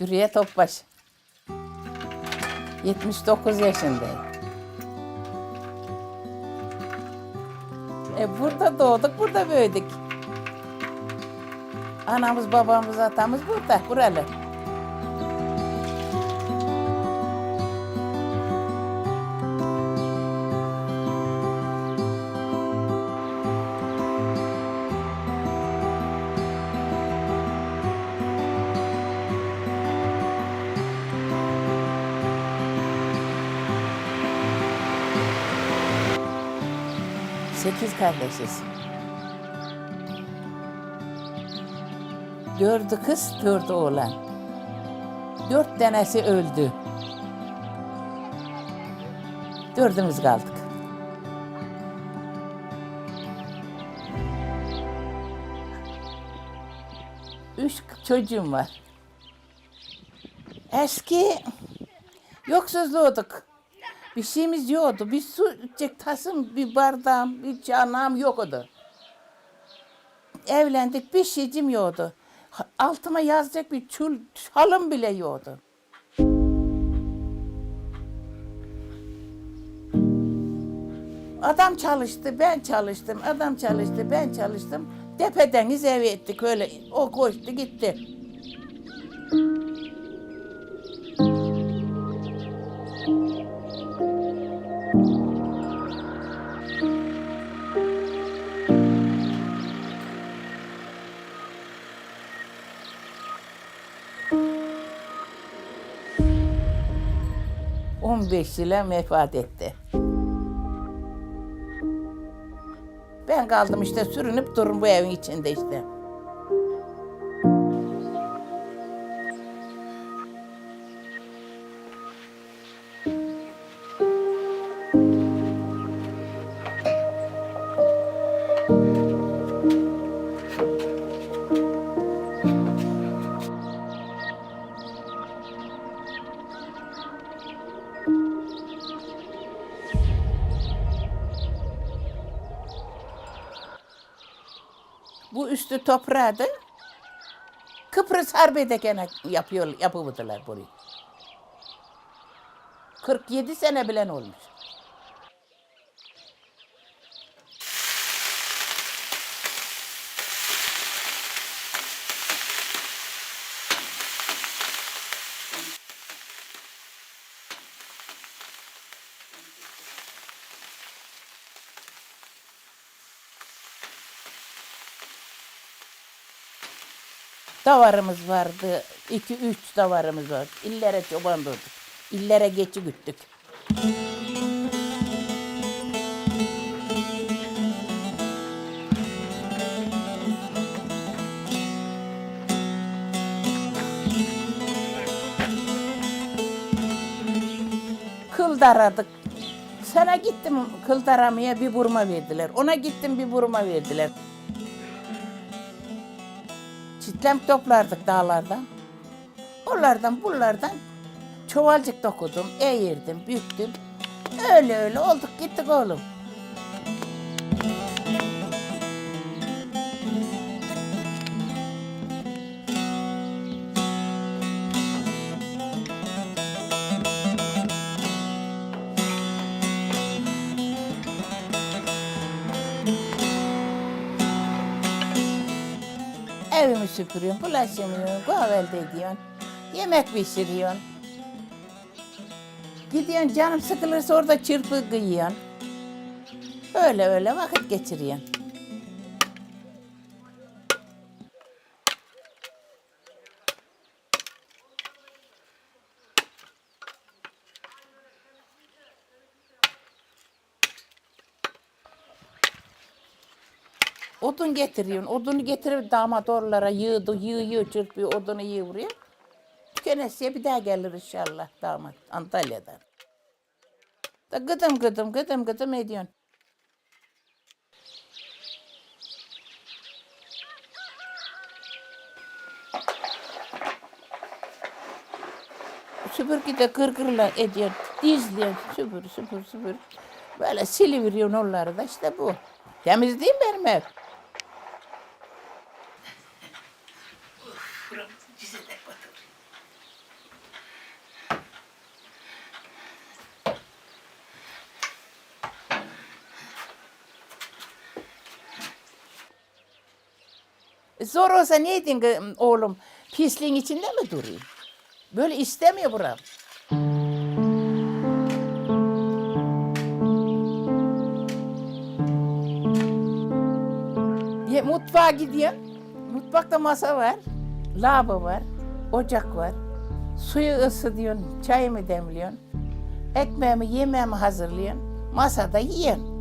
Dürüye Topbaş. 79 yaşındayım. E burada doğduk, burada büyüdük. Anamız, babamız, atamız burada, buralı. Sekiz kardeşiz. Dördü kız, dördü oğlan. Dört tanesi öldü. Dördümüz kaldık. Üç çocuğum var. Eski yoksuzluğuduk. Bir şeyimiz yoktu. Bir su içecek tasım, bir bardağım, bir çanağım yoktu. Evlendik, bir şeycim yoktu. Altıma yazacak bir çul, halım bile yoktu. Adam çalıştı, ben çalıştım. Adam çalıştı, ben çalıştım. Tepedeniz ev ettik öyle. O koştu gitti. On beş yıla vefat etti. Ben kaldım işte sürünüp durun bu evin içinde işte. Üstü toprağıydı. Kıbrıs Harbi'de gene yapıyor, yapıvırdılar burayı. 47 sene bilen olmuş. Davarımız vardı. iki üç davarımız var. İllere çoban durduk. İllere geçi güttük. Kıl daradık. Sana gittim kıl daramaya bir burma verdiler. Ona gittim bir burma verdiler. Çitlem toplardık dağlardan. Oralardan buralardan çuvalcık dokudum, eğirdim, büktüm. Öyle öyle olduk gittik oğlum. Evimi süpürüyorsun, bulaşığımı yıkıyorsun, kahvaltı ediyorsun, yemek pişiriyorsun. Gidiyorsun canım sıkılırsa orada çırpı kıyıyorsun. Öyle öyle vakit geçiriyorsun. Odun getiriyorsun. Odunu getirip damat oralara yığdı, yığıyor, çırpıyor, odunu yığıyor. Tükenesiye bir daha gelir inşallah damat Antalya'dan. Da gıdım gıdım gıdım gıdım ediyorsun. Süpürgede gırgırla ediyor, dizliyor, süpür süpür süpür. Böyle siliveriyorsun onları da işte bu. Temiz değil benim ev? Buramız Cize'de batır. Zor olsa neydin oğlum? Pisliğin içinde mi durayım? Böyle istemiyor buram. Mutfağa gidiyorum. Mutfakta masa var. Lavabo var. Ocak var. Suyu ısıtıyorsun. Çayımı demliyorsun. Ekmeğimi, yemeğimi hazırlıyorsun. Masada yiyorsun.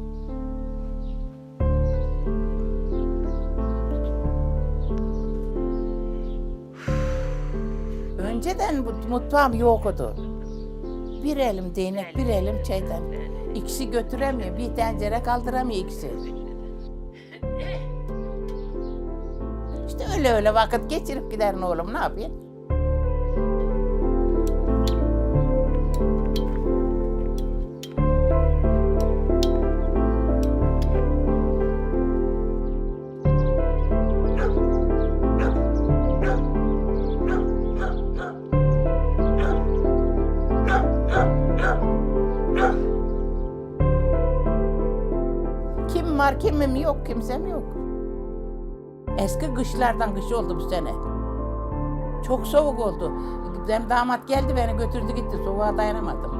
Önceden mutfağım yoktu. Bir elim değnek, bir elim çaydan. İkisi götüremiyor, bir tencere kaldıramıyor ikisi. Öyle öyle vakit geçirip giderin oğlum, ne yapayım? Kim var kimim yok, kimsem yok. Eski kışlardan kış oldu bu sene. Çok soğuk oldu. Benim damat geldi beni götürdü gitti. Soğuğa dayanamadım.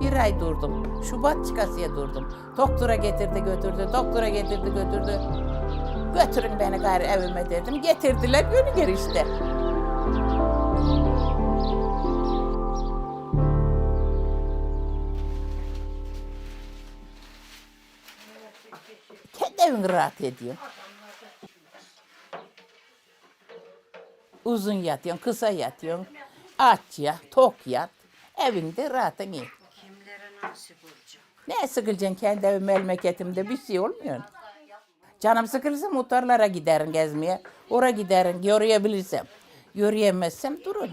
Bir ay durdum. Şubat çıkasıya durdum. Doktora getirdi götürdü. Doktora getirdi götürdü. Götürün beni gayrı evime dedim. Getirdiler beni geri işte. Kendi evin rahat ediyor. Uzun yatıyorsun, kısa yatıyorsun. Aç yat, tok yat. Evinde rahatın iyi. Kimlere nasip olacak? Ne sıkılacaksın kendi evim memleketimde bir şey olmuyor. Canım sıkılırsa muhtarlara giderim gezmeye. Oraya giderim yürüyebilirsem. Yürüyemezsem durun.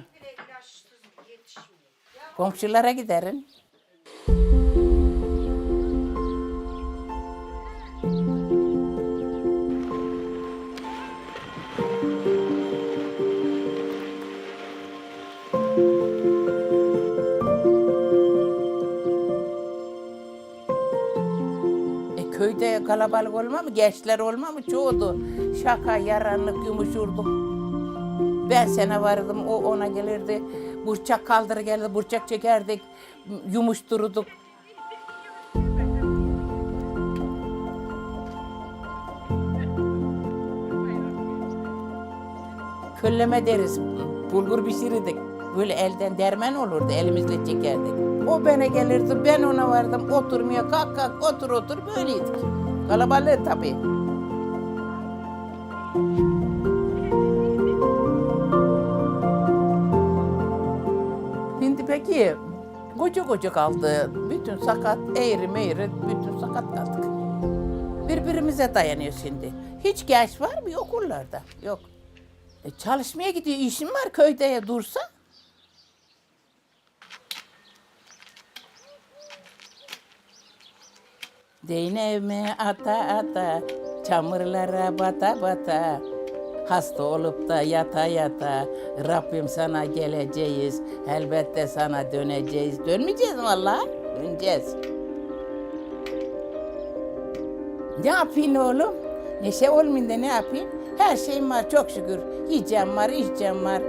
Komşulara giderim. Kalabalık olma mı? Gençler olma mı? Çoğudu. Şaka, yaranlık, yumuşurduk. Ben sene vardım, o ona gelirdi. Burçak kaldırı geldi, burçak çekerdik. Yumuştururduk. Kölleme deriz. Bulgur pişirirdik. Böyle elden dermen olurdu, elimizle çekerdik. O bana gelirdi, ben ona vardım. Oturmaya kalk kalk, otur otur böyleydik. Kalabalık tabii. Şimdi peki koca koca kaldı. Bütün sakat, eğri meğri, bütün sakat kaldık. Birbirimize dayanıyor şimdi. Hiç genç var mı? Okullarda. Yok. E, çalışmaya gidiyor. İşin var köyde ya dursa. Değneğime ata ata, çamurlara bata bata. Hasta olup da yata yata, Rabbim sana geleceğiz, elbette sana döneceğiz. Dönmeyeceğiz mi vallahi? Döneceğiz. Ne yapayım oğlum? Neşe olmayınca ne yapayım? Her şeyim var çok şükür. Yiyeceğim var, içeceğim var.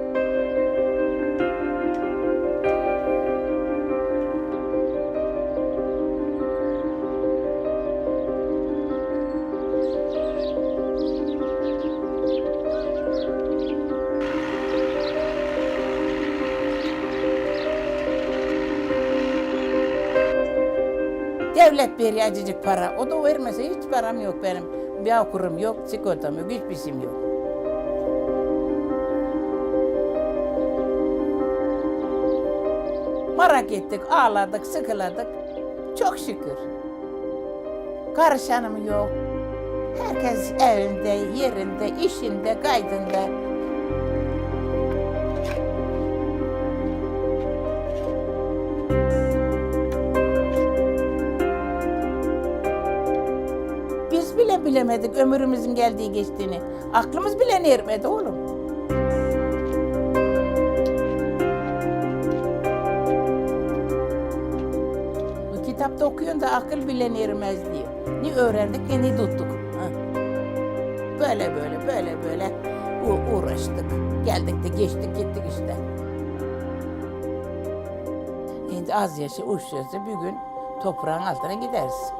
Devlet veriyor acıcık para. O da vermese hiç param yok benim. Bir okurum yok, sigortam yok, hiçbir şeyim yok. Merak ettik, ağladık, sıkıladık. Çok şükür. Karışanım yok. Herkes evinde, yerinde, işinde, kaydında. Bile bilemedik ömrümüzün geldiği geçtiğini. Aklımız bile ermedi oğlum. Bu kitapta okuyorsun da akıl bile ermez diyor. Ne öğrendik ne ne tuttuk. Böyle böyle böyle böyle uğraştık. Geldik de geçtik gittik işte. Şimdi az yaşı uç yaşı bir gün toprağın altına gideriz.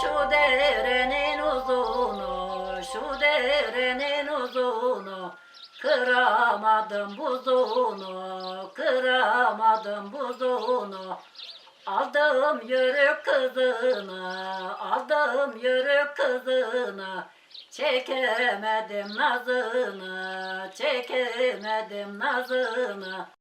Şu derenin uzunu, şu derenin uzunu. Kıramadım buzunu, kıramadım buzunu. Aldım yürü kızını, aldım yürü kızını. Çekemedim nazını, çekemedim nazını.